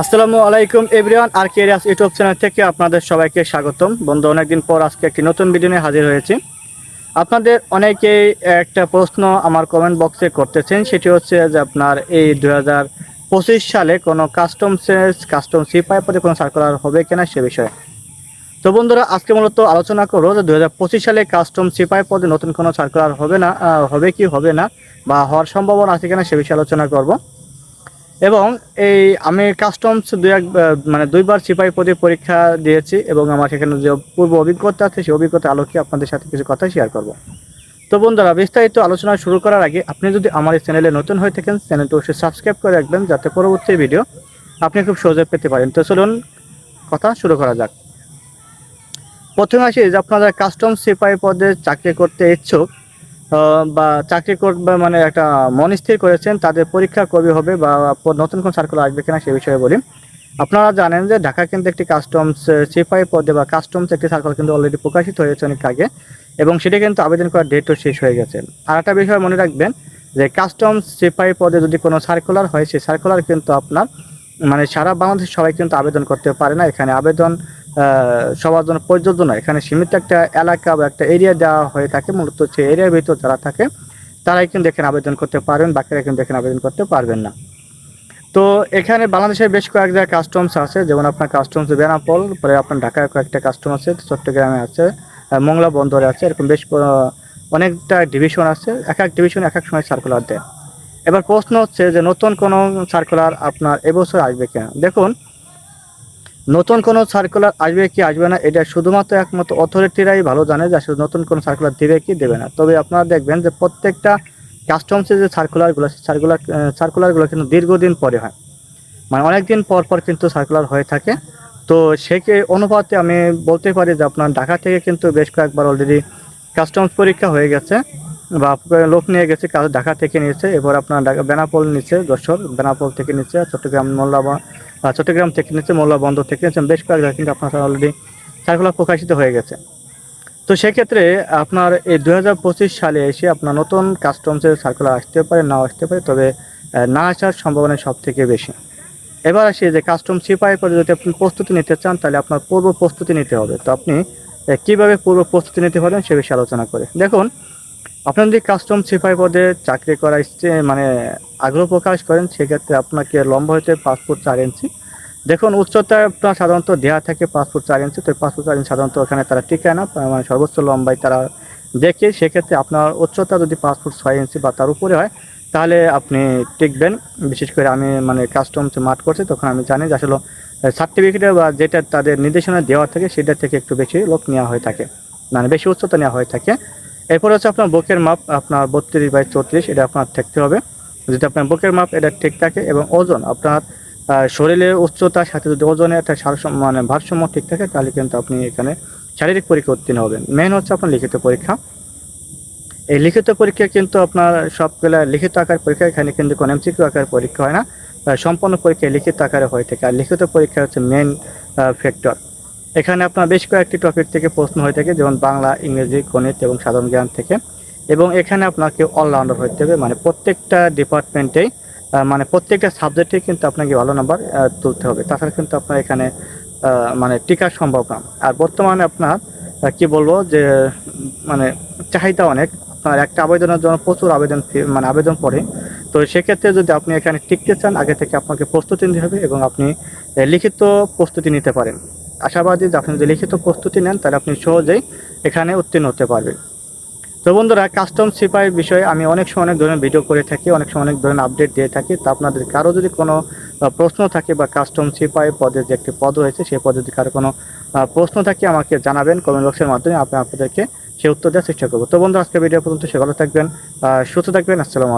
আসসালামু আলাইকুম এভরিওয়ান, আর কেরিয়াস ইউটিউব চ্যানেল থেকে আপনাদের সবাইকে স্বাগতম। বন্ধু, অনেকদিন পর আজকে একটি নতুন ভিডিও নিয়ে হাজির হয়েছি। আপনাদের অনেকেই একটা প্রশ্ন আমার কমেন্ট বক্সে করতেছেন, সেটি হচ্ছে যে আপনার এই দু হাজার পঁচিশ সালে কোনো কাস্টম কাস্টম সিপাই পদে কোনো সার্কুলার হবে কিনা সে বিষয়ে। তো বন্ধুরা, আজকে মূলত আলোচনা করব যে দু হাজার পঁচিশ সালে কাস্টম সিপাই পদে নতুন কোনো সার্কুলার হবে না হবে কি হবে না, বা হওয়ার সম্ভাবনা আছে কিনা সে বিষয়ে আলোচনা করব। এবং এই আমি কাস্টমস দুই এক মানে দুইবার সিপাহী পদে পরীক্ষা দিয়েছি এবং আমার সেখানে যে পূর্ব অভিজ্ঞতা আছে, সেই অভিজ্ঞতা আলোকে আপনাদের সাথে কিছু কথা শেয়ার করব। তো বন্ধুরা, বিস্তারিত আলোচনা শুরু করার আগে আপনি যদি আমার এই চ্যানেলে নতুন হয়ে থাকেন চ্যানেলটি অবশ্যই সাবস্ক্রাইব করে রাখবেন যাতে পরবর্তী ভিডিও আপনি খুব সহজে পেতে পারেন। তো চলুন কথা শুরু করা যাক। প্রথমে আসি যে আপনারা কাস্টমস সিপাহী পদে চাকরি করতে ইচ্ছুক বা চাকরি করবে মানে একটা মন স্থির করেছেন, তাদের পরীক্ষা কবে হবে বা নতুন কোন সার্কুলার আসবে কিনা সে বিষয়ে বলি। আপনারা জানেন যে ঢাকা কিন্তু একটি কাস্টমস সিপাহী পদে বা কাস্টমস একটি সার্কুলার কিন্তু অলরেডি প্রকাশিত হয়েছে অনেক আগে এবং সেটা কিন্তু আবেদন করার ডেটও শেষ হয়ে গেছে। আর একটা বিষয় মনে রাখবেন যে কাস্টমস সিপাহী পদে যদি কোনো সার্কুলার হয়, সেই সার্কুলার কিন্তু আপনার মানে সারা বাংলাদেশ সবাই কিন্তু আবেদন করতে পারে না। এখানে আবেদন সবার জন্য প্রযোজ্য নয়। এখানে সীমিত একটা এলাকা বা একটা এরিয়া দেওয়া হয়ে থাকে, মূলত সেই এরিয়ার ভিতর যারা থাকে, তারাই কিন্তু এখানে আবেদন করতে পারবেন, বাকিরা কিন্তু এখানে আবেদন করতে পারবেন না। তো এখানে বাংলাদেশের বেশ কয়েক জায়গায় কাস্টমস আছে, যেমন আপনার কাস্টমস বেনাপল, পরে আপনার ঢাকায় কয়েকটা কাস্টম আছে, চট্টগ্রামে আছে মংলা বন্দরে আছে, এরকম বেশ অনেকটা ডিভিশন আছে, এক এক ডিভিশন এক এক সময় সার্কুলার দেয়। এবার প্রশ্ন হচ্ছে যে নতুন কোনো সার্কুলার আপনার এবছর আসবে কিনা? দেখুন নতুন কোনো সার্কুলার আসবে কি আসবে না, এটা শুধুমাত্র একমাত্র অথরিটিরাই ভালো জানে যে আসলে নতুন কোনো সার্কুলার দেবে কি দেবে না। তবে আপনারা দেখবেন যে প্রত্যেকটা কাস্টমসের যে সার্কুলারগুলো সার্কুলার সার্কুলারগুলো কিন্তু দীর্ঘদিন পরে হয়। মানে অনেক দিন পর পর কিন্তু সার্কুলার হয়ে থাকে। তো সেকে অনুপাতে আমি বলতে পারি যে আপনার ঢাকা থেকে কিন্তু বেশ কয়েকবার অলরেডি কাস্টমস পরীক্ষা হয়ে গেছে। বা লোক নিয়ে গেছে কাজ ঢাকা থেকে নিয়েছে এবার আপনার ঢাকা বেনাপোল নিচ্ছে যশোর, বেনাপোল থেকে নিচ্ছে চট্টগ্রাম মোল্লা চট্টগ্রাম থেকে নিচ্ছে মোল্লা বন্দর থেকে নিচ্ছে বেশ কয়েক কিন্তু আপনার অলরেডি সার্কুলার প্রকাশিত হয়ে গেছে। তো সেক্ষেত্রে আপনার এই দুই হাজার পঁচিশ সালে এসে আপনার নতুন কাস্টমসের সার্কুলার আসতে পারে না আসতে পারে, তবে না আসার সম্ভাবনা সব থেকে বেশি। এবার আসি যে কাস্টম সিপাহী পদে যদি আপনি প্রস্তুতি নিতে চান, তাহলে আপনার পূর্ব প্রস্তুতি নিতে হবে। তো আপনি কীভাবে পূর্ব প্রস্তুতি নিতে পারেন সে বিষয়ে আলোচনা করে। দেখুন আপনি যদি কাস্টম সিপাহী পদে চাকরি করা ইচ্ছে মানে আগ্রহ প্রকাশ করেন, সেক্ষেত্রে আপনাকে লম্বা পাঁচ ফুট চার ইঞ্চি দেখুন, উচ্চতা আপনার সাধারণত দেওয়া থাকে ফুট চার ইঞ্চি তো ফুট চার ইঞ্চি সাধারণত ওখানে তারা টিকায় না মানে সর্বোচ্চ লম্বায় তারা দেখে, সেক্ষেত্রে আপনার উচ্চতা যদি ফুট ছয় ইঞ্চি বা তার উপরে হয়, তাহলে আপনি টিকবেন। বিশেষ করে আমি মানে কাস্টম মাঠ করছি, তখন আমি জানি যে আসলে সার্টিফিকেটে বা যেটা তাদের নির্দেশনা দেওয়া থাকে, সেটা থেকে একটু বেশি লোক নেওয়া হয়ে থাকে। মানে বেশি উচ্চতা নেওয়া হয়ে থাকে। এরপর হচ্ছে আপনার বুকের মাপ, আপনার বত্রিশ বাই চৌত্রিশ, এটা আপনার থাকতে হবে। যদি আপনার বুকের মাপ এটা ঠিক থাকে এবং ওজন, আপনার শরীরের উচ্চতার সাথে যদি ওজনের একটা সারসম মানে ভারসাম্য ঠিক থাকে, তাহলে কিন্তু আপনি এখানে শারীরিক পরীক্ষা উত্তীর্ণ হবেন মেন হচ্ছে আপনার লিখিত পরীক্ষা। এই লিখিত পরীক্ষা কিন্তু আপনার সবগুলা লিখিত আকার পরীক্ষা, এখানে কিন্তু কোনো এমসিকিউ আকার পরীক্ষা হয় না। সম্পূর্ণ পরীক্ষা লিখিত আকারে হয়ে থাকে। আর লিখিত পরীক্ষা হচ্ছে মেন ফ্যাক্টর এখানে আপনার বেশ কয়েকটি টপিক থেকে প্রশ্ন হয়ে থাকে, যেমন বাংলা, ইংরেজি, গণিত এবং সাধারণ জ্ঞান থেকে। এবং এখানে আপনাকে অলরাউন্ডার হতে হবে মানে প্রত্যেকটা ডিপার্টমেন্টেই মানে প্রত্যেকটা সাবজেক্টে কিন্তু আপনাকে ভালো নাম্বার তুলতে হবে। তাছাড়া কিন্তু আপনার এখানে মানে টিকার সম্ভব না। আর বর্তমানে আপনার কি বলব যে মানে চাহিদা অনেক। আপনার একটা আবেদনের জন্য প্রচুর আবেদন মানে আবেদন পড়ে। তো সেক্ষেত্রে যদি আপনি এখানে টিকতে চান, আগে থেকে আপনাকে প্রস্তুতি নিতে হবে এবং আপনি লিখিত প্রস্তুতি নিতে পারেন। আশাবাদী যে আপনি যদি লিখিত প্রস্তুতি নেন, তাহলে আপনি সহজেই এখানে উত্তীর্ণ হতে পারবেন। তো বন্ধুরা কাস্টম সিপাই বিষয়ে আমি অনেক সময় অনেক ধরনের ভিডিও করে থাকি, অনেক সময় অনেক ধরনের আপডেট দিয়ে থাকি। তা আপনাদের কারও যদি কোনো প্রশ্ন থাকে বা কাস্টম সিপাই পদে যে একটি পদ রয়েছে, সেই পদে যদি কারও কোনো প্রশ্ন থাকে, আমাকে জানাবেন কমেন্ট বক্সের মাধ্যমে আপনি আপনাদেরকে সে উত্তর দেওয়ার চেষ্টা করব। তো বন্ধু আজকে ভিডিও পর্যন্ত সে ভালো থাকবেন সুস্থ থাকবেন, আসসালামু